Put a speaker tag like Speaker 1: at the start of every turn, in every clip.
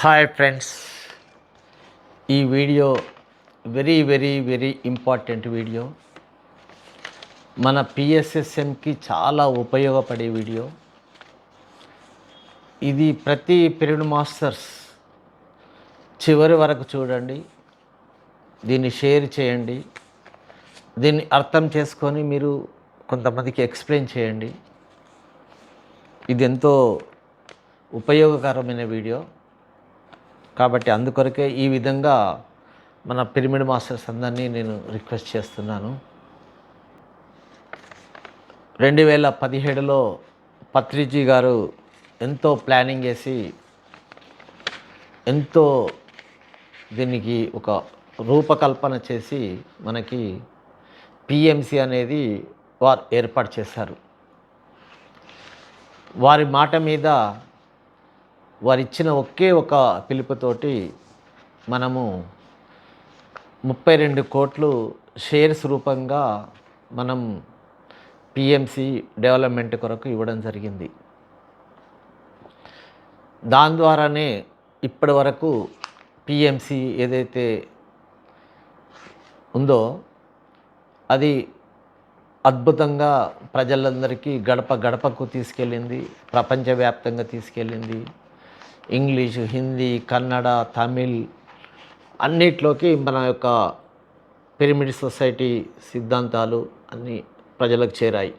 Speaker 1: Hi friends ఈ video very very very important video. మన పిఎస్ఎస్ఎంకి చాలా ఉపయోగపడే వీడియో. ఇది ప్రతి పీరియడ్ మాస్టర్స్ చివరి వరకు చూడండి. దీన్ని షేర్ చేయండి. దీన్ని అర్థం చేసుకొని మీరు కొంతమందికి ఎక్స్ప్లెయిన్ చేయండి. ఇది ఎంతో ఉపయోగకరమైన వీడియో. కాబట్టి అందుకొరకే ఈ విధంగా మన పిరమిడ్ మాస్టర్స్ అందరినీ నేను రిక్వెస్ట్ చేస్తున్నాను. రెండు వేల పదిహేడులో పత్రిజీ గారు ఎంతో ప్లానింగ్ చేసి ఎంతో దీనికి ఒక రూపకల్పన చేసి మనకి పిఎంసి అనేది వారు ఏర్పాటు చేశారు. వారి మాట మీద వారు ఇచ్చిన ఒకే ఒక పిలుపుతోటి మనము ముప్పై రెండు కోట్లు షేర్స్ రూపంగా మనం పిఎంసి డెవలప్మెంట్ కొరకు ఇవ్వడం జరిగింది. దాని ద్వారానే ఇప్పటి వరకు పిఎంసి ఏదైతే ఉందో అది అద్భుతంగా ప్రజలందరికీ గడప గడపకు తీసుకెళ్ళింది ప్రపంచవ్యాప్తంగా తీసుకెళ్ళింది. ఇంగ్లీషు హిందీ కన్నడ తమిళ్ అన్నిట్లోకి మన యొక్క పిరమిడ్ సొసైటీ సిద్ధాంతాలు అన్నీ ప్రజలకు చేరాయి.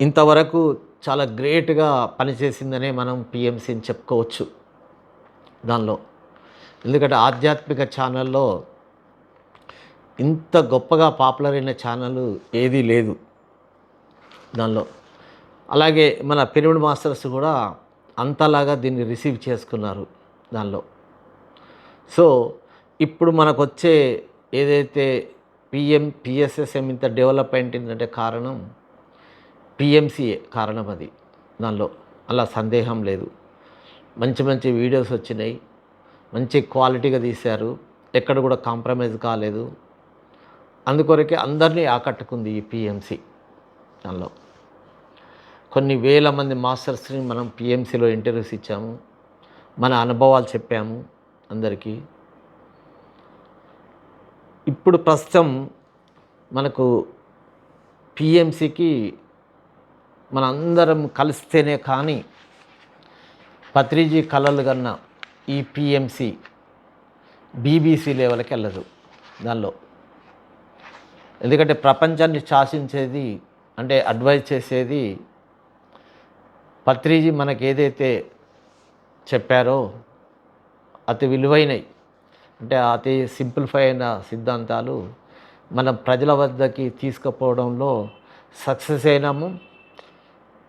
Speaker 1: ఇంతవరకు చాలా గ్రేట్గా పనిచేసిందనే మనం పిఎంసీని చెప్పుకోవచ్చు దానిలో. ఎందుకంటే ఆధ్యాత్మిక ఛానల్లో ఇంత గొప్పగా పాపులర్ అయిన ఛానల్ ఏదీ లేదు దానిలో. అలాగే మన పిరమిడ్ మాస్టర్స్ కూడా అంతలాగా దీన్ని రిసీవ్ చేసుకున్నారు దానిలో. సో ఇప్పుడు మనకు వచ్చే ఏదైతే పిఎం పిఎస్ఎస్ఎం ఇంత డెవలప్ ఏంటంటే కారణం పిఎంసీఏ కారణం అది దానిలో. అలా సందేహం లేదు. మంచి మంచి వీడియోస్ వచ్చినాయి. మంచి క్వాలిటీగా తీశారు. ఎక్కడ కూడా కాంప్రమైజ్ కాలేదు. అందుకొరకే అందరినీ ఆకట్టుకుంది ఈ పిఎంసి దానిలో. కొన్ని వేల మంది మాస్టర్స్ని మనం పిఎంసిలో ఇంటర్వ్యూస్ ఇచ్చాము. మన అనుభవాలు చెప్పాము అందరికీ. ఇప్పుడు ప్రస్తుతం మనకు పిఎంసికి మన అందరం కలిస్తేనే కానీ పత్రిజీ కళలు కన్నా ఈ పిఎంసి బీబీసీ లెవెల్కి వెళ్ళదు దానిలో. ఎందుకంటే ప్రపంచాన్ని శాసించేది అంటే అడ్వైజ్ చేసేది పత్రిజీ మనకి ఏదైతే చెప్పారో అతి విలువైనవి అంటే అతి సింప్లిఫై అయిన సిద్ధాంతాలు మనం ప్రజల వద్దకి తీసుకుపోవడంలో సక్సెస్ అయినాము.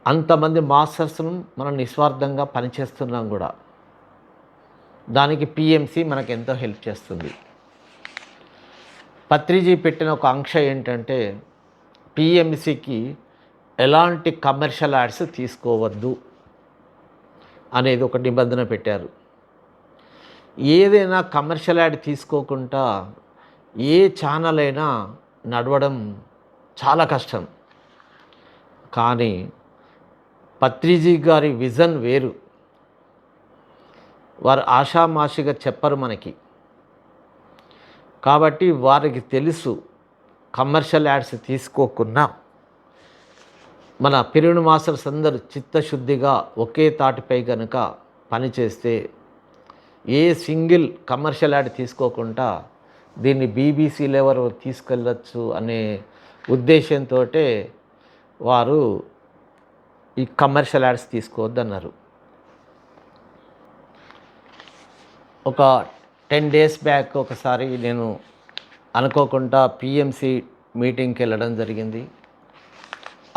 Speaker 1: అంతమంది మాస్టర్స్ను మనం నిస్వార్థంగా పనిచేస్తున్నాం కూడా. దానికి పిఎంసి మనకు ఎంతో హెల్ప్ చేస్తుంది. పత్రిజీ పెట్టిన ఒక ఆంక్ష ఏంటంటే పిఎంసికి ఎలాంటి కమర్షియల్ యాడ్స్ తీసుకోవద్దు అనేది ఒక నిబంధన పెట్టారు. ఏదైనా కమర్షియల్ యాడ్ తీసుకోకుండా ఏ ఛానల్ అయినా నడవడం చాలా కష్టం. కానీ పత్రిజీ గారి విజన్ వేరు. వారు ఆషామాషిగా చెప్పరు మనకి. కాబట్టి వారికి తెలుసు కమర్షియల్ యాడ్స్ తీసుకోకున్నా మన పిరిమిడ్ మాస్టర్స్ అందరు చిత్తశుద్ధిగా ఒకే తాటిపై కనుక పనిచేస్తే ఏ సింగిల్ కమర్షియల్ యాడ్ తీసుకోకుండా దీన్ని బీబీసీ లెవెల్ తీసుకెళ్ళచ్చు అనే ఉద్దేశంతో వారు ఈ కమర్షియల్ యాడ్స్ తీసుకోవద్దన్నారు. ఒక టెన్ డేస్ బ్యాక్ ఒకసారి నేను అనుకోకుండా పిఎంసి మీటింగ్కి వెళ్ళడం జరిగింది.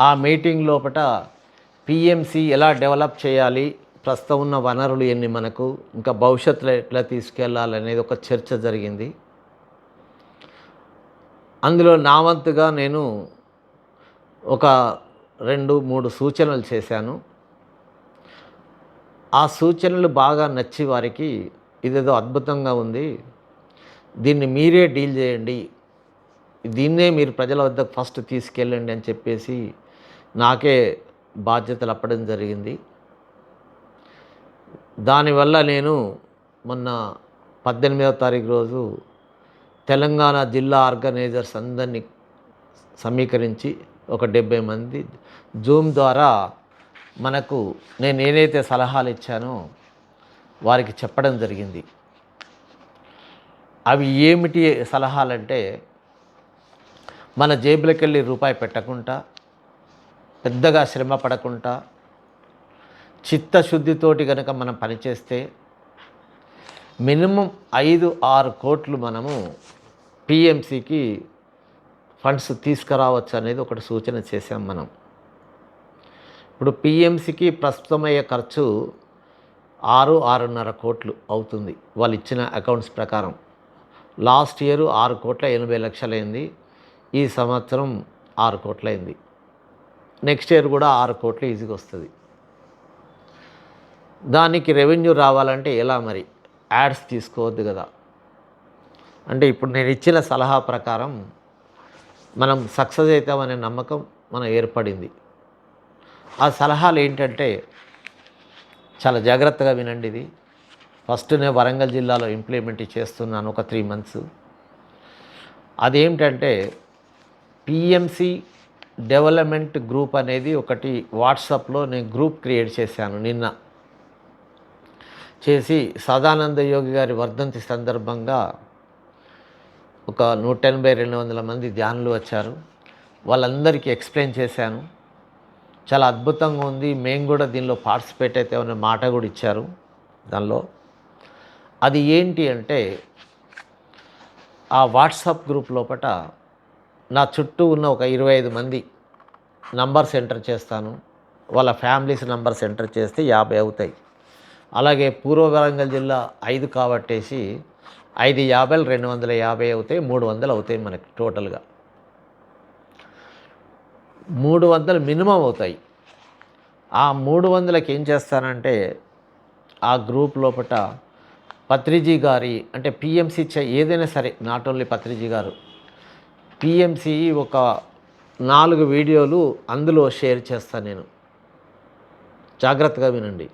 Speaker 1: ఆ మీటింగ్ లోపల పిఎంసి ఎలా డెవలప్ చేయాలి ప్రస్తుతం ఉన్న వనరులు ఎన్ని మనకు ఇంకా భవిష్యత్తులో ఎట్లా తీసుకెళ్ళాలనేది ఒక చర్చ జరిగింది. అందులో నా వంతుగా నేను ఒక రెండు మూడు సూచనలు చేశాను. ఆ సూచనలు బాగా నచ్చి వారికి ఇదేదో అద్భుతంగా ఉంది. దీన్ని మీరే డీల్ చేయండి. దీన్నే మీరు ప్రజల వద్దకు ఫస్ట్ తీసుకెళ్ళండి అని చెప్పేసి నాకే బాధ్యతలు అప్పడం జరిగింది. దానివల్ల నేను మొన్న పద్దెనిమిదవ తారీఖు రోజు తెలంగాణ జిల్లా ఆర్గనైజర్స్ అందరినీ సమీకరించి ఒక డెబ్బై మంది జూమ్ ద్వారా మనకు నేను ఏదైతే సలహాలు ఇచ్చానో వారికి చెప్పడం జరిగింది. అవి ఏమిటి సలహాలంటే మన జేబులకెళ్ళి రూపాయి పెట్టకుండా పెద్దగా శ్రమ పడకుండా చిత్తశుద్ధితోటి కనుక మనం పనిచేస్తే మినిమం ఐదు ఆరు కోట్లు మనము పిఎంసికి ఫండ్స్ తీసుకురావచ్చు అనేది ఒకటి సూచన చేశాం మనం. ఇప్పుడు పిఎంసికి ప్రస్తుతం అయ్యే ఖర్చు ఆరు ఆరున్నర కోట్లు అవుతుంది వాళ్ళు ఇచ్చిన అకౌంట్స్ ప్రకారం. లాస్ట్ ఇయర్ ఆరు కోట్ల ఎనభై లక్షలైంది ఈ సంవత్సరం ఆరు కోట్లయింది నెక్స్ట్ ఇయర్ కూడా ఆరు కోట్లు ఈజీగా వస్తుంది. దానికి రెవెన్యూ రావాలంటే ఎలా మరి? యాడ్స్ తీసుకోవద్దు కదా. అంటే ఇప్పుడు నేను ఇచ్చిన సలహా ప్రకారం మనం సక్సెస్ అవుతామనే నమ్మకం మనం ఏర్పడింది. ఆ సలహాలు ఏంటంటే చాలా జాగ్రత్తగా వినండి ఇది. ఫస్ట్ నేను వరంగల్ జిల్లాలో ఇంప్లిమెంట్ చేస్తున్నాను ఒక త్రీ మంత్స్ అదేమిటంటే పిఎంసి డెవలప్మెంట్ గ్రూప్ అనేది ఒకటి వాట్సాప్లో నేను గ్రూప్ క్రియేట్ చేశాను నిన్న. చేసి సదానంద యోగి గారి వర్ధంతి సందర్భంగా ఒక నూట ఎనభై రెండు వందల మంది ధ్యానులు వచ్చారు. వాళ్ళందరికీ ఎక్స్ప్లెయిన్ చేశాను. చాలా అద్భుతంగా ఉంది. మేము కూడా దీనిలో పార్టిసిపేట్ అయితే అనే మాట కూడా ఇచ్చారు దానిలో. అది ఏంటి అంటే ఆ వాట్సాప్ గ్రూప్ లోపల నా చుట్టూ ఉన్న ఒక ఇరవై ఐదు మంది నంబర్స్ ఎంటర్ చేస్తాను. వాళ్ళ ఫ్యామిలీస్ నంబర్స్ ఎంటర్ చేస్తే యాభై అవుతాయి. అలాగే పూర్వ వరంగల్ జిల్లా ఐదు కాబట్టేసి ఐదు యాభైలు రెండు వందల యాభై అవుతాయి మూడు వందలు అవుతాయి మనకి టోటల్గా. మూడు వందలు మినిమం అవుతాయి. ఆ మూడు వందలకి ఏం చేస్తానంటే ఆ గ్రూప్ లోపల పత్రిజీ గారి అంటే పిఎంసీ ఏదైనా సరే నాట్ ఓన్లీ పత్రిజీ గారు పిఎంసి ఒక నాలుగు వీడియోలు అందులో షేర్ చేస్తాను నేను. జాగ్రత్తగా వినండి.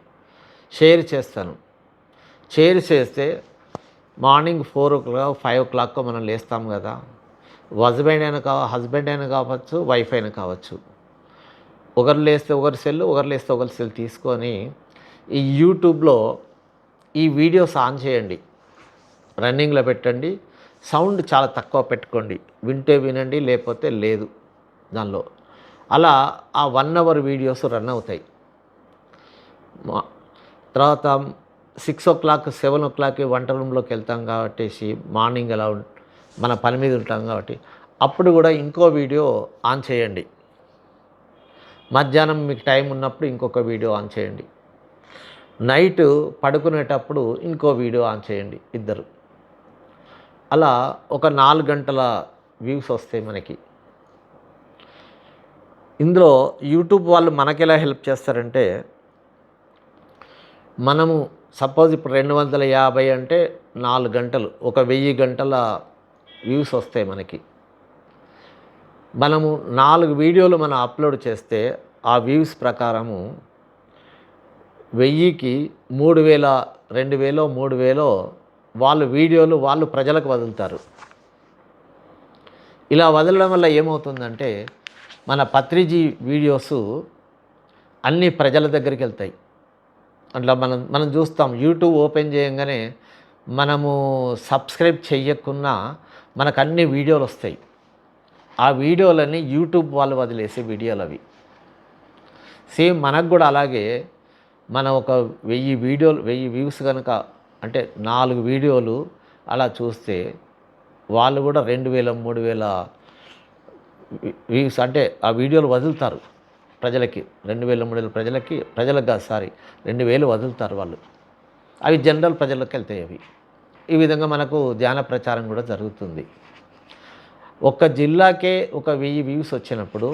Speaker 1: షేర్ చేస్తాను. షేర్ చేస్తే morning four o'clock five o'clock మనం లేస్తాం కదా. హస్బెండ్ అయినా కావ హస్బెండ్ అయినా కావచ్చు వైఫ్ అయినా కావచ్చు. ఒకరు లేస్తే ఒకరి సెల్ ఒకరు లేస్తే ఒకరి సెల్ తీసుకొని ఈ యూట్యూబ్లో ఈ వీడియోస్ ఆన్ చేయండి. రన్నింగ్లో పెట్టండి. సౌండ్ చాలా తక్కువ పెట్టుకోండి. వింటే వినండి లేకపోతే లేదు దానిలో. అలా ఆ వన్ అవర్ వీడియోస్ రన్ అవుతాయి. మా- తర్వాత six o'clock seven o'clock వంట రూమ్లోకి వెళ్తాం కాబట్టి మార్నింగ్ అలా మన పని మీద ఉంటాం కాబట్టి అప్పుడు కూడా ఇంకో వీడియో ఆన్ చేయండి. మధ్యాహ్నం మీకు టైం ఉన్నప్పుడు ఇంకొక వీడియో ఆన్ చేయండి. నైట్ పడుకునేటప్పుడు ఇంకో వీడియో ఆన్ చేయండి ఇద్దరు. అలా ఒక నాలుగు గంటల వ్యూస్ వస్తాయి మనకి. ఇందులో యూట్యూబ్ వాళ్ళు మనకి ఎలా హెల్ప్ చేస్తారంటే మనము సపోజ్ ఇప్పుడు రెండు వందల యాభై అంటే నాలుగు గంటలు ఒక వెయ్యి గంటల వ్యూస్ వస్తాయి మనకి. మనము నాలుగు వీడియోలు మనం అప్లోడ్ చేస్తే ఆ వ్యూస్ ప్రకారము వెయ్యికి మూడు వేల రెండు వేలో మూడు వేలో వాళ్ళు వీడియోలు వాళ్ళు ప్రజలకు వదులుతారు. ఇలా వదలడం వల్ల ఏమవుతుందంటే మన పత్రిజీ వీడియోస్ అన్ని ప్రజల దగ్గరికి వెళ్తాయి. అట్లా మనం మనం చూస్తాం యూట్యూబ్ ఓపెన్ చేయగానే మనము సబ్స్క్రైబ్ చెయ్యకున్నా మనకు అన్ని వీడియోలు వస్తాయి. ఆ వీడియోలన్నీ యూట్యూబ్ వాళ్ళు వదిలేసే వీడియోలు అవి. సేమ్ మనకు కూడా అలాగే మనం ఒక వెయ్యి వీడియోలు వెయ్యి వ్యూస్ కనుక అంటే నాలుగు వీడియోలు అలా చూస్తే వాళ్ళు కూడా రెండు వేల మూడు వేల వ్యూస్ అంటే ఆ వీడియోలు వదులుతారు ప్రజలకి. రెండు వేల మూడు వేల ప్రజలకి ప్రజలకు కాదు సారీ రెండు వేలు వదులుతారు వాళ్ళు. అవి జనరల్ ప్రజలకు వెళ్తాయి అవి. ఈ విధంగా మనకు ధ్యాన ప్రచారం కూడా జరుగుతుంది. ఒక్క జిల్లాకే ఒక వెయ్యి వ్యూస్ వచ్చినప్పుడు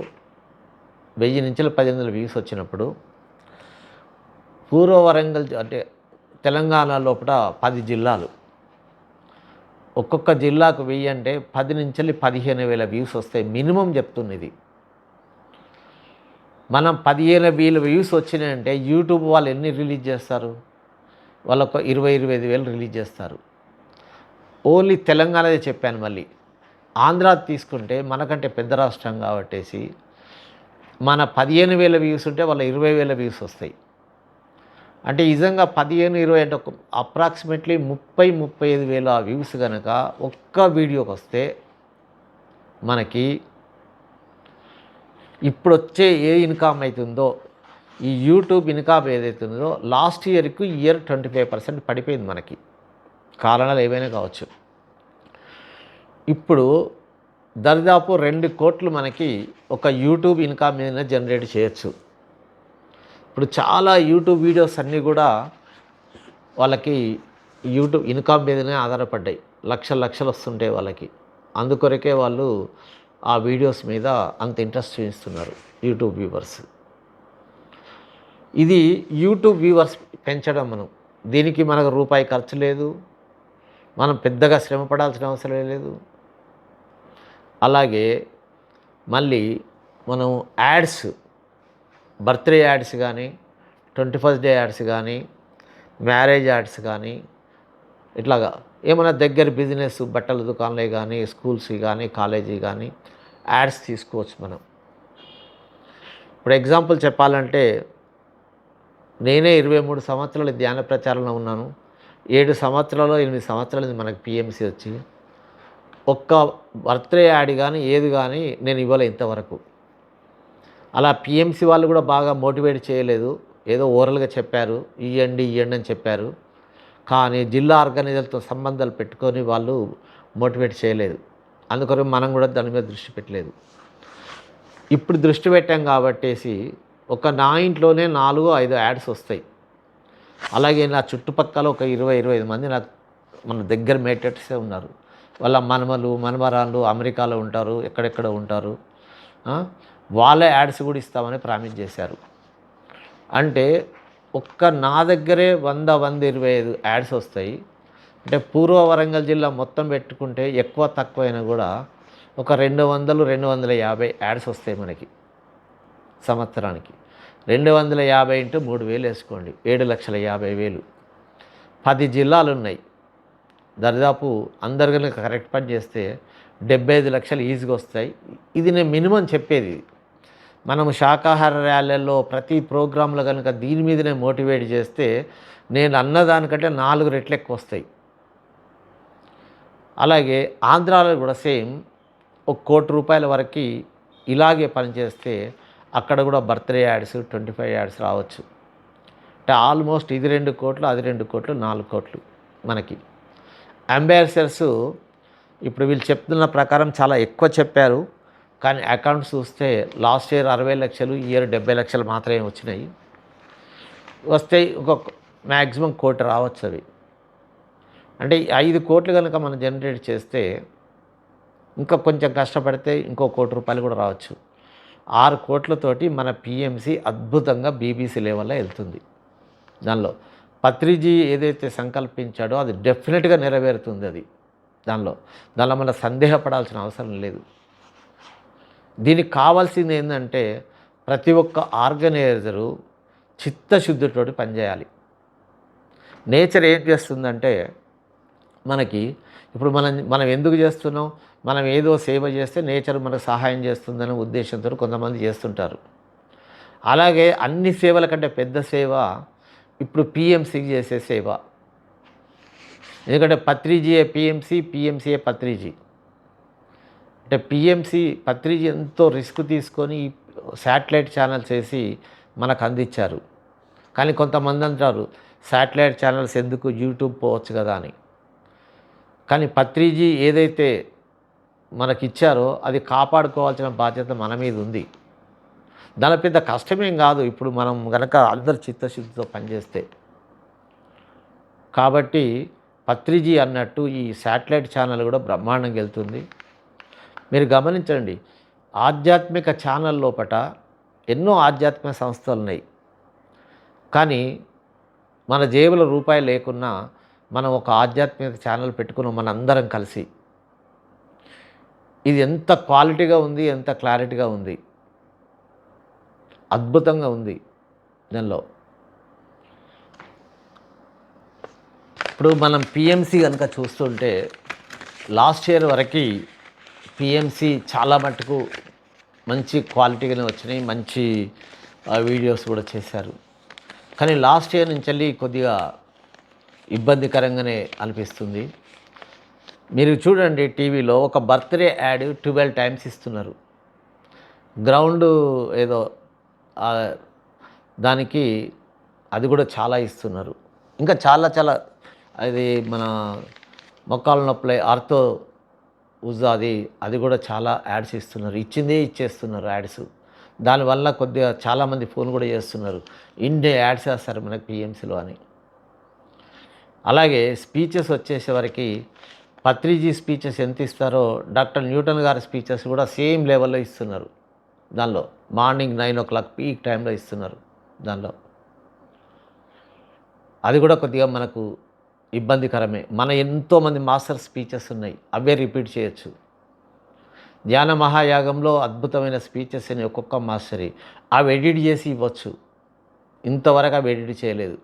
Speaker 1: వెయ్యి నుంచి పది వందల వ్యూస్ వచ్చినప్పుడు పూర్వ వరంగల్ అంటే తెలంగాణ లోపల పది జిల్లాలు. ఒక్కొక్క జిల్లాకు వెయ్యి అంటే పది నుంచి పదిహేను వేల వ్యూస్ వస్తాయి మినిమం చెప్తున్నది. మనం పదిహేను వేల వ్యూస్ వచ్చినాయంటే యూట్యూబ్ వాళ్ళు ఎన్ని రిలీజ్ చేస్తారు? వాళ్ళొక ఇరవై ఇరవై ఐదు వేలు రిలీజ్ చేస్తారు. ఓన్లీ తెలంగాణదే చెప్పాను మళ్ళీ. ఆంధ్ర తీసుకుంటే మనకంటే పెద్ద రాష్ట్రం కాబట్టేసి మన పదిహేను వేల వ్యూస్ ఉంటే వాళ్ళ ఇరవై వేల వ్యూస్ వస్తాయి. అంటే నిజంగా పదిహేను ఇరవై అంటే ఒక అప్రాక్సిమేట్లీ ముప్పై ముప్పై ఐదు వేల వ్యూస్ కనుక ఒక్క వీడియోకి వస్తే మనకి ఇప్పుడు వచ్చే ఏ ఇన్కమ్ అవుతుందో ఈ యూట్యూబ్ ఇన్కమ్ ఏదైతుందో లాస్ట్ ఇయర్కి ఇయర్ ట్వంటీ ఫైవ్ పర్సెంట్ పడిపోయింది మనకి. కారణాలు ఏవైనా కావచ్చు. ఇప్పుడు దరిదాపు రెండు కోట్లు మనకి ఒక యూట్యూబ్ ఇన్కమ్ ఏదైనా జనరేట్ చేయొచ్చు. ఇప్పుడు చాలా యూట్యూబ్ వీడియోస్ అన్నీ కూడా వాళ్ళకి యూట్యూబ్ ఇన్కమ్ మీదనే ఆధారపడ్డాయి. లక్షలు లక్షలు వస్తుంటాయి వాళ్ళకి. అందుకొరకే వాళ్ళు ఆ వీడియోస్ మీద అంత ఇంట్రెస్ట్ చూపిస్తున్నారు యూట్యూబ్ వ్యూవర్స్. ఇది యూట్యూబ్ వ్యూవర్స్ పెంచడం మనం దీనికి మనకు రూపాయి ఖర్చు లేదు. మనం పెద్దగా శ్రమ పడాల్సిన అవసరం లేదు. అలాగే మళ్ళీ మనం యాడ్స్ బర్త్డే యాడ్స్ కానీ ట్వంటీ ఫస్ట్ డే యాడ్స్ కానీ మ్యారేజ్ యాడ్స్ కానీ ఇట్లాగా ఏమైనా దగ్గర బిజినెస్ బట్టల దుకాణాలే కానీ స్కూల్స్ కానీ కాలేజీ కానీ యాడ్స్ తీసుకోవచ్చు మనం. ఇప్పుడు ఎగ్జాంపుల్ చెప్పాలంటే నేనే ఇరవై మూడు సంవత్సరాలు ధ్యాన ప్రచారంలో ఉన్నాను. ఏడు సంవత్సరాలు ఎనిమిది సంవత్సరాలు మనకు పిఎంసీ వచ్చి. ఒక్క బర్త్డే యాడ్ కానీ ఏది కానీ నేను ఇవ్వలే ఇంతవరకు. అలా పిఎంసి వాళ్ళు కూడా బాగా మోటివేట్ చేయలేదు. ఏదో ఓరల్గా చెప్పారు. ఇవ్వండి ఇవ్వండి అని చెప్పారు. కానీ జిల్లా ఆర్గనైజర్తో సంబంధాలు పెట్టుకొని వాళ్ళు మోటివేట్ చేయలేదు. అందుకని మనం కూడా దాని మీద దృష్టి పెట్టలేదు. ఇప్పుడు దృష్టి పెట్టాం కాబట్టేసి ఒక నా ఇంట్లోనే నాలుగు ఐదు యాడ్స్ వస్తాయి. అలాగే నా చుట్టుపక్కల ఒక ఇరవై ఇరవై ఐదు మంది నాకు మన దగ్గర మేటర్సే ఉన్నారు. వాళ్ళ మనమలు మనమరాళ్ళు అమెరికాలో ఉంటారు ఎక్కడెక్కడ ఉంటారు. వాళ్ళే యాడ్స్ కూడా ఇస్తామని ప్రామిస్ చేశారు. అంటే ఒక్క నా దగ్గరే వంద వంద ఇరవై ఐదు యాడ్స్ వస్తాయి. అంటే పూర్వ వరంగల్ జిల్లా మొత్తం పెట్టుకుంటే ఎక్కువ తక్కువైనా కూడా ఒక రెండు వందలు రెండు వందల యాభై యాడ్స్ వస్తాయి మనకి సంవత్సరానికి. రెండు వందల యాభై ఇంటూ మూడు వేలు వేసుకోండి. ఏడు లక్షల యాభై వేలు. పది జిల్లాలు ఉన్నాయి. దరిదాపు అందరు కనుక కరెక్ట్ పని చేస్తే డెబ్బై ఐదు లక్షలు ఈజీగా వస్తాయి. ఇది నేను మినిమం చెప్పేది. మనము శాకాహార ర్యాలీల్లో ప్రతి ప్రోగ్రాంలో కనుక దీని మీదనే మోటివేట్ చేస్తే నేను అన్నదానికంటే నాలుగు రెట్లు ఎక్కువ వస్తాయి. అలాగే ఆంధ్రాలో కూడా సేమ్ ఒక కోటి రూపాయల వరకు ఇలాగే పనిచేస్తే అక్కడ కూడా birthday ads twenty five ads రావచ్చు. అంటే ఆల్మోస్ట్ ఇది రెండు కోట్లు అది రెండు కోట్లు నాలుగు కోట్లు మనకి. అంబాసిడర్స్ ఇప్పుడు వీళ్ళు చెప్తున్న ప్రకారం చాలా ఎక్కువ చెప్పారు. కానీ అకౌంట్స్ చూస్తే లాస్ట్ ఇయర్ అరవై లక్షలు ఈ ఇయర్ డెబ్బై లక్షలు మాత్రమే వచ్చినాయి. వస్తే ఒక మ్యాక్సిమం కోటి రావచ్చు అవి. అంటే ఐదు కోట్లు కనుక మనం జనరేట్ చేస్తే ఇంకా కొంచెం కష్టపడితే ఇంకో కోటి రూపాయలు కూడా రావచ్చు. ఆరు కోట్లతోటి మన పిఎంసి అద్భుతంగా బీబీసీ లెవెల్లో వెళ్తుంది. దానిలో పత్రిజీ ఏదైతే సంకల్పించాడో అది డెఫినెట్గా నెరవేరుతుంది అది. దానిలో దానిలో మన సందేహపడాల్సిన అవసరం లేదు. దీనికి కావాల్సింది ఏంటంటే ప్రతి ఒక్క ఆర్గనైజరు చిత్తశుద్ధితోటి పనిచేయాలి నేచర్ ఏం చేస్తుందంటే మనకి ఇప్పుడు మనం మనం ఎందుకు చేస్తున్నాం? మనం ఏదో సేవ చేస్తే నేచర్ మనకు సహాయం చేస్తుందనే ఉద్దేశంతో కొంతమంది చేస్తుంటారు. అలాగే అన్ని సేవల కంటే పెద్ద సేవ ఇప్పుడు పిఎంసీకి చేసే సేవ. ఎందుకంటే పత్రిజీఏ పిఎంసీ పిఎంసీఏ పత్రిజీ. అంటే పిఎంసి పత్రిక ఎంతో రిస్క్ తీసుకొని శాటిలైట్ ఛానల్స్ వేసి మనకు అందించారు. కానీ కొంతమంది అంటారు శాటిలైట్ ఛానల్స్ ఎందుకు యూట్యూబ్ పోవచ్చు కదా అని. కానీ పత్రిజీ ఏదైతే మనకి ఇచ్చారో అది కాపాడుకోవాల్సిన బాధ్యత మన మీద ఉంది. దాని పెద్ద కష్టమేం కాదు ఇప్పుడు మనం కనుక అందరు చిత్తశుద్ధితో పనిచేస్తే. కాబట్టి పత్రిజీ అన్నట్టు ఈ శాటిలైట్ ఛానల్ కూడా బ్రహ్మాండంగా వెళ్తుంది. మీరు గమనించండి ఆధ్యాత్మిక ఛానల్ లోపట ఎన్నో ఆధ్యాత్మిక సంస్థలు ఉన్నాయి. కానీ మన జేబులో రూపాయి లేకున్నా మనం ఒక ఆధ్యాత్మిక ఛానల్ పెట్టుకున్నాం మన అందరం కలిసి ఇది ఎంత క్వాలిటీగా ఉంది ఎంత క్లారిటీగా ఉంది అద్భుతంగా ఉంది దానిలో. ఇప్పుడు మనం పిఎంసి కనుక చూస్తుంటే లాస్ట్ ఇయర్ వరకు పిఎంసి చాలా మటుకు మంచి క్వాలిటీగానే వచ్చినాయి. మంచి వీడియోస్ కూడా చేశారు. కానీ లాస్ట్ ఇయర్ నుంచి వెళ్ళి కొద్దిగా ఇబ్బందికరంగానే అనిపిస్తుంది. మీరు చూడండి టీవీలో ఒక బర్త్డే యాడ్ ట్వెల్వ్ టైమ్స్ ఇస్తున్నారు. గ్రౌండ్ ఏదో దానికి అది కూడా చాలా ఇస్తున్నారు. ఇంకా చాలా చాలా అది మన మొక్కల నొప్పులై ఆర్థో ఉజా అది అది కూడా చాలా యాడ్స్ ఇస్తున్నారు. ఇచ్చిందే ఇచ్చేస్తున్నారు యాడ్స్. దానివల్ల కొద్దిగా చాలామంది ఫోన్ కూడా చేస్తున్నారు. ఇండే యాడ్స్ వేస్తారు మనకి పిఎంసీలో అని. అలాగే స్పీచెస్ వచ్చేసరికి పత్రిజీ స్పీచెస్ ఎంత ఇస్తారో డాక్టర్ న్యూటన్ గారి స్పీచెస్ కూడా సేమ్ లెవెల్లో ఇస్తున్నారు. దానిలో morning nine o'clock peak టైంలో ఇస్తున్నారు దానిలో. అది కూడా కొద్దిగా మనకు ఇబ్బందికరమే. మన ఎంతోమంది మాస్టర్ స్పీచెస్ ఉన్నాయి. అవే రిపీట్ చేయొచ్చు. ధ్యాన మహాయాగంలో అద్భుతమైన స్పీచెస్ అని ఒక్కొక్క మాస్టరీ. అవి ఎడిట్ చేసి ఇవ్వచ్చు. ఇంతవరకు అవి ఎడిట్ చేయలేదు.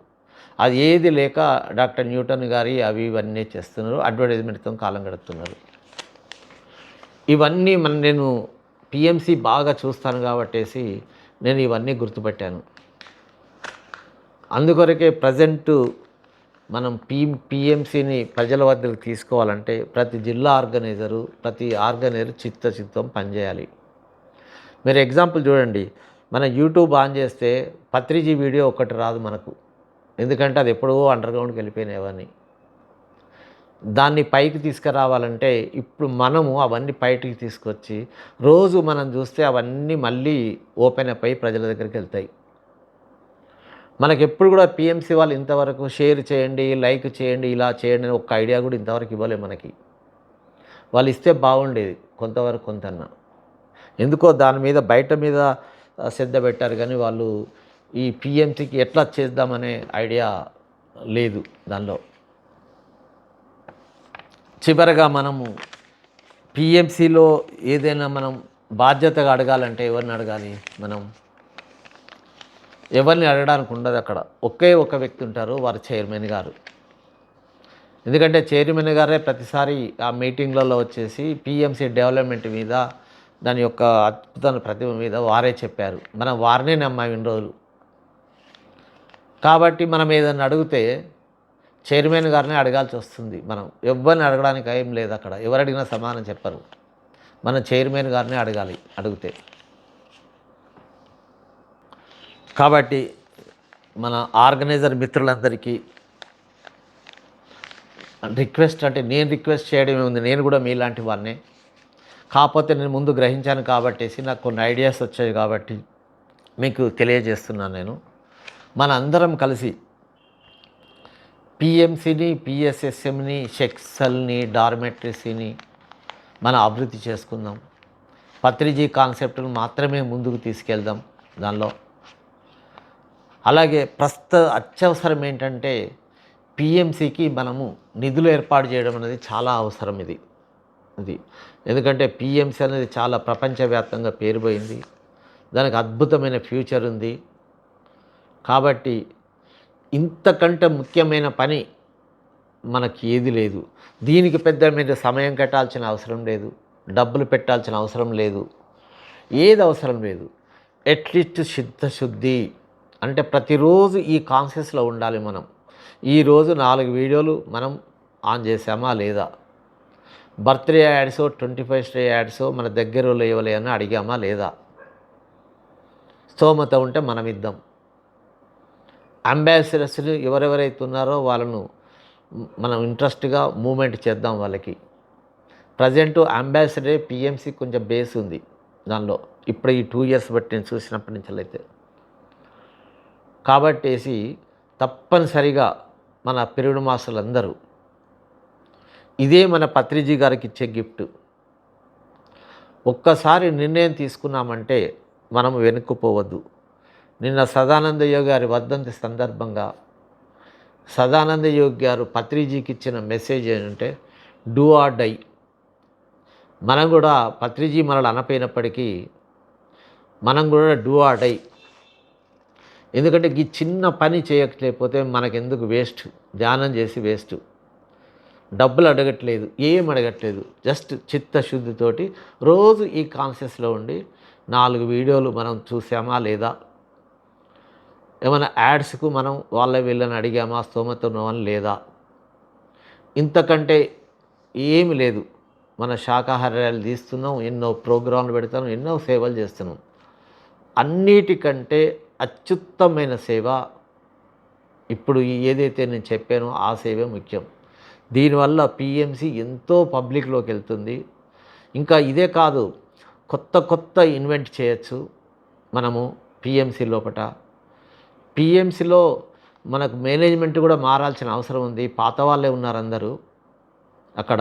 Speaker 1: అది ఏది లేక డాక్టర్ న్యూటన్ గారి అవి ఇవన్నీ చేస్తున్నారు. అడ్వర్టైజ్మెంట్తో కాలం గడుపుతున్నారు. ఇవన్నీ మన నేను పిఎంసి బాగా చూస్తాను కాబట్టేసి నేను ఇవన్నీ గుర్తుపెట్టాను. అందుకొరకే ప్రజెంటు మనం పీ పీఎంసీని ప్రజల వద్దకు తీసుకోవాలంటే ప్రతి జిల్లా ఆర్గనైజరు ప్రతి ఆర్గనైజర్ చిత్త చిత్తం పనిచేయాలి. మీరు ఎగ్జాంపుల్ చూడండి. మన యూట్యూబ్ ఆన్ చేస్తే పత్రిజీ వీడియో ఒకటి రాదు మనకు. ఎందుకంటే అది ఎప్పుడో అండర్గ్రౌండ్కి గ్రౌండ్కి దాన్ని పైకి తీసుకురావాలంటే ఇప్పుడు మనము అవన్నీ బయటికి తీసుకొచ్చి రోజు మనం చూస్తే అవన్నీ మళ్ళీ ఓపెన్ అప్ అయి ప్రజల దగ్గరికి వెళ్తాయి. మనకి ఎప్పుడు కూడా పిఎంసీ వాళ్ళు ఇంతవరకు షేర్ చేయండి లైక్ చేయండి ఇలా చేయండి అని ఒక్క ఐడియా కూడా ఇంతవరకు ఇవ్వలేదు మనకి. వాళ్ళు ఇస్తే బాగుండేది కొంతవరకు కొంతన్నా. ఎందుకో దాని మీద బయట మీద శ్రద్ధ పెట్టారు కానీ వాళ్ళు ఈ పిఎంసీకి ఎట్లా చేద్దామనే ఐడియా లేదు దానిలో. చివరగా మనము పిఎంసీలో ఏదైనా మనం బాధ్యతగా అడగాలంటే ఎవరిని అడగాలి మనం? ఎవరిని అడగడానికి ఉండదు అక్కడ. ఒకే ఒక వ్యక్తి ఉంటారు వారు చైర్మన్ గారు. ఎందుకంటే చైర్మన్ గారే ప్రతిసారి ఆ మీటింగ్లలో వచ్చేసి పిఎంసీ డెవలప్మెంట్ మీద దాని యొక్క అద్భుత ప్రతిభ మీద వారే చెప్పారు. మనం వారినే నమ్మాం ఇన్ని రోజులు. కాబట్టి మనం ఏదైనా అడిగితే చైర్మన్ గారిని అడగాల్సి వస్తుంది. మనం ఎవరిని అడగడానికి ఏం లేదు అక్కడ. ఎవరు అడిగినా సమానం చెప్పరు. మనం చైర్మన్ గారిని అడగాలి అడిగితే. కాబట్టి మన ఆర్గనైజర్ మిత్రులందరికీ రిక్వెస్ట్ అంటే నేను రిక్వెస్ట్ చేయడమే ఉంది. నేను కూడా మీలాంటి వాడినే. కాకపోతే నేను ముందు గ్రహించాను కాబట్టేసి నాకు కొన్ని ఐడియాస్ వచ్చాయి కాబట్టి మీకు తెలియజేస్తున్నాను నేను. మన అందరం కలిసి పిఎంసిని పిఎస్ఎస్ఎంని షెక్సల్ని డార్మెట్రసీని మనం అభివృద్ధి చేసుకుందాం. పత్రిజీ కాన్సెప్ట్ను మాత్రమే ముందుకు తీసుకెళ్దాం. దానిలో అలాగే ప్రస్తుత అత్యవసరం ఏంటంటే పిఎంసికి మనము నిధులు ఏర్పాటు చేయడం అనేది చాలా అవసరం ఇది. ఇది. ఎందుకంటే పిఎంసి అనేది చాలా ప్రపంచవ్యాప్తంగా పేరుపోయింది. దానికి అద్భుతమైన ఫ్యూచర్ ఉంది. కాబట్టి ఇంతకంటే ముఖ్యమైన పని మనకి ఏది లేదు. దీనికి పెద్ద మీద సమయం కట్టాల్సిన అవసరం లేదు. డబ్బులు పెట్టాల్సిన అవసరం లేదు. ఏది అవసరం లేదు. అట్లీస్ట్ సిద్ధశుద్ధి. అంటే ప్రతిరోజు ఈ కాన్షియస్లో ఉండాలి మనం. ఈరోజు నాలుగు వీడియోలు మనం ఆన్ చేసామా లేదా? Birthday ads twenty five stay ads మన దగ్గర లేవలే అని అడిగామా లేదా? స్తోమత ఉంటే మనం ఇద్దాం అంబాసిడర్స్ని ఎవరెవరైతే ఉన్నారో వాళ్ళను మనం ఇంట్రెస్ట్గా మూమెంట్ చేద్దాం వాళ్ళకి. ప్రజెంట్ అంబాసిడర్ పిఎంసి కొంచెం బేస్ ఉంది దానిలో. ఇప్పుడు ఈ టూ ఇయర్స్ బట్టి నేను చూసినప్పటి నుంచి అయితే. కాబట్టేసి తప్పనిసరిగా మన పెరుగుడు మాస్టర్లందరూ ఇదే మన పత్రిజీ గారికి ఇచ్చే గిఫ్ట్. ఒక్కసారి నిర్ణయం తీసుకున్నామంటే మనం వెనుక్కుపోవద్దు. నిన్న సదానందయోగి గారి వర్ధంతి సందర్భంగా సదానందయోగి గారు పత్రిజీకి ఇచ్చిన మెసేజ్ ఏంటంటే డూ ఆర్ డై. మనం కూడా పత్రిజీ మనల్ని అనపోయినప్పటికీ మనం కూడా డూ ఆర్ డై. ఎందుకంటే ఈ చిన్న పని చేయట్లేకపోతే మనకెందుకు వేస్ట్? ధ్యానం చేసి వేస్ట్. డబ్బులు అడగట్లేదు ఏం అడగట్లేదు జస్ట్ చిత్తశుద్ధితోటి రోజు ఈ కాన్షియస్లో ఉండి నాలుగు వీడియోలు మనం చూసామా లేదా? ఏమైనా యాడ్స్కు మనం వాళ్ళ వీళ్ళని అడిగామా స్తోమత ఉన్నామని లేదా? ఇంతకంటే ఏమి లేదు. మన శాకాహారాలు తీస్తున్నాం ఎన్నో ప్రోగ్రాంలు పెడతాం ఎన్నో సేవలు చేస్తున్నాం. అన్నిటికంటే అత్యుత్తమైన సేవ. ఇప్పుడు ఏదైతే నేను చెప్పానో ఆ సేవే ముఖ్యం. దీనివల్ల పిఎంసి ఎంతో పబ్లిక్లోకి వెళ్తుంది. ఇంకా ఇదే కాదు కొత్త కొత్త ఇన్వెంట్ చేయొచ్చు మనము పిఎంసి లోపట. పిఎంసిలో మనకు మేనేజ్మెంట్ కూడా మారాల్సిన అవసరం ఉంది. పాత వాళ్ళే ఉన్నారు అందరూ అక్కడ.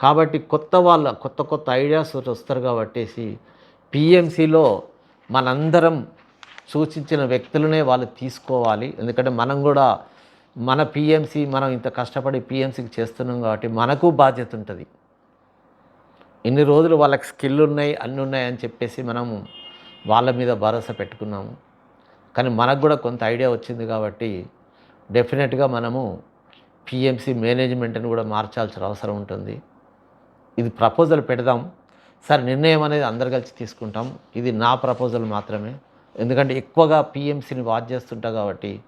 Speaker 1: కాబట్టి కొత్త వాళ్ళ కొత్త కొత్త ఐడియాస్ వస్తారు కాబట్టేసి పిఎంసిలో మనందరం సూచించిన వ్యక్తులనే వాళ్ళు తీసుకోవాలి. ఎందుకంటే మనం కూడా మన పిఎంసి మనం ఇంత కష్టపడి పిఎంసీకి చేస్తున్నాం కాబట్టి మనకు బాధ్యత ఉంటుంది. ఇన్ని రోజులు వాళ్ళకి స్కిల్ ఉన్నాయి అన్నీ ఉన్నాయి అని చెప్పేసి మనము వాళ్ళ మీద భరోసా పెట్టుకున్నాము. కానీ మనకు కూడా కొంత ఐడియా వచ్చింది కాబట్టి డెఫినెట్గా మనము పిఎంసి మేనేజ్మెంట్ని కూడా మార్చాల్సిన అవసరం ఉంటుంది. ఇది ప్రపోజల్ పెడదాం. సార్ నిర్ణయం అనేది అందరు కలిసి తీసుకుంటాం. ఇది నా ప్రపోజల్ మాత్రమే. ఎందుకంటే ఎక్కువగా పిఎంసీని వాచ్ చేస్తుంటా కాబట్టి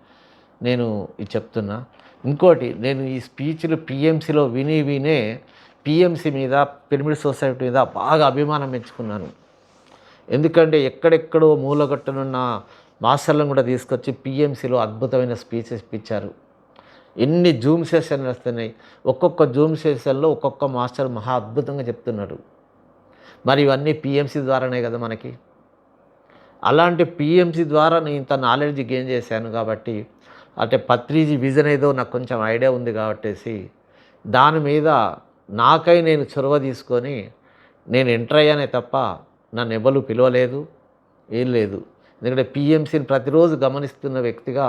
Speaker 1: నేను ఇది చెప్తున్నా. ఇంకోటి నేను ఈ స్పీచ్లు పిఎంసీలో విని వినే పిఎంసీ మీద పిరమిడ్ సొసైటీ మీద బాగా అభిమానం పెంచుకున్నాను. ఎందుకంటే ఎక్కడెక్కడో మూలగట్టునున్న మాస్టర్లను కూడా తీసుకొచ్చి పిఎంసిలో అద్భుతమైన స్పీచెస్ ఇప్పించారు. ఎన్ని జూమ్ సెషన్లు వస్తున్నాయి. ఒక్కొక్క జూమ్ సెషన్లో ఒక్కొక్క మాస్టర్ మహా అద్భుతంగా చెప్తున్నాడు. మరి ఇవన్నీ పిఎంసీ ద్వారానే కదా మనకి? అలాంటి పిఎంసి ద్వారా నేను ఇంత నాలెడ్జ్ గెయిన్ చేశాను కాబట్టి అంటే పత్రిజీ విజన్ ఏదో నాకు కొంచెం ఐడియా ఉంది కాబట్టేసి దాని మీద నాకై నేను చొరవ తీసుకొని నేను ఎంటర్ అయ్యానే తప్ప నన్ను ఎవరు పిలవలేదు ఏం లేదు. ఎందుకంటే పిఎంసీని ప్రతిరోజు గమనిస్తున్న వ్యక్తిగా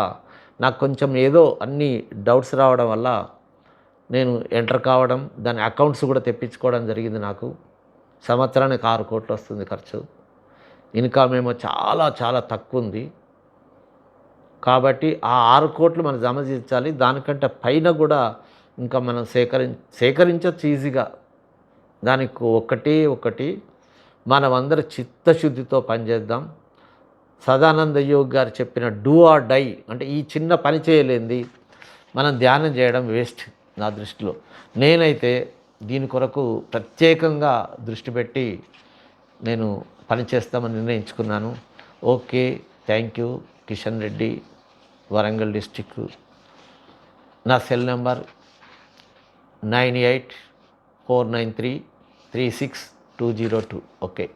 Speaker 1: నాకు కొంచెం ఏదో అన్ని డౌట్స్ రావడం వల్ల నేను ఎంటర్ కావడం దాని అకౌంట్స్ కూడా తెప్పించుకోవడం జరిగింది నాకు. సంవత్సరానికి ఆరు కోట్లు వస్తుంది ఖర్చు. ఇన్కమ్ ఏమో చాలా చాలా తక్కువ ఉంది కాబట్టి ఆ ఆరు కోట్లు మనం జమ చేయించాలి. దానికంటే పైన కూడా ఇంకా మనం సేకరి సేకరించవచ్చు ఈజీగా. దానికి ఒకటి ఒకటి మనమందరూ చిత్తశుద్ధితో పనిచేద్దాం. సదానంద యోగ్ గారు చెప్పిన డూ ఆర్ డై అంటే ఈ చిన్న పని చేయలేంది. మనం ధ్యానం చేయడం వేస్ట్ నా దృష్టిలో. నేనైతే దీని కొరకు ప్రత్యేకంగా దృష్టి పెట్టి నేను పని చేస్తామని నిర్ణయించుకున్నాను. Okay thank you. Kishan Reddy Warangal district నా cell number nine eight four nine three three six two zero two. Okay.